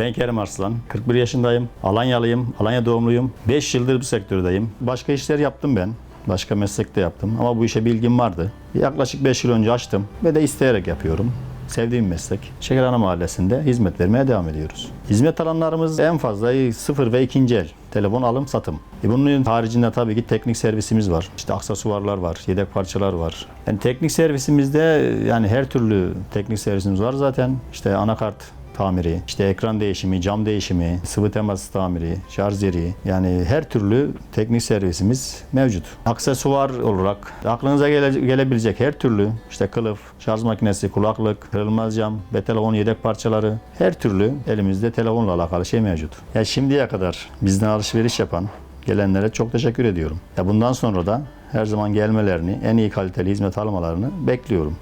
Ben Kerim Arslan. 41 yaşındayım. Alanyalıyım. Alanya doğumluyum. 5 yıldır bu sektördeyim. Başka işler yaptım ben. Başka meslekte yaptım ama bu işe bilgim vardı. Yaklaşık 5 yıl önce açtım ve de isteyerek yapıyorum. Sevdiğim meslek. Şekerhane Mahallesi'nde hizmet vermeye devam ediyoruz. Hizmet alanlarımız en fazla sıfır ve ikinci el. Telefon alım satım. E bunun haricinde tabii ki teknik servisimiz var. İşte aksesuarlar var, yedek parçalar var. Yani teknik servisimizde yani her türlü teknik servisimiz var zaten. İşte anakart tamiri, işte ekran değişimi, cam değişimi, sıvı temas tamiri, şarj yeri yani her türlü teknik servisimiz mevcut. Aksesuar olarak aklınıza gele- gelebilecek her türlü işte kılıf, şarj makinesi, kulaklık, kırılmaz cam ve telefon yedek parçaları her türlü elimizde telefonla alakalı şey mevcut. Ya şimdiye kadar bizden alışveriş yapan gelenlere çok teşekkür ediyorum. Ya bundan sonra da her zaman gelmelerini, en iyi kaliteli hizmet almalarını bekliyorum.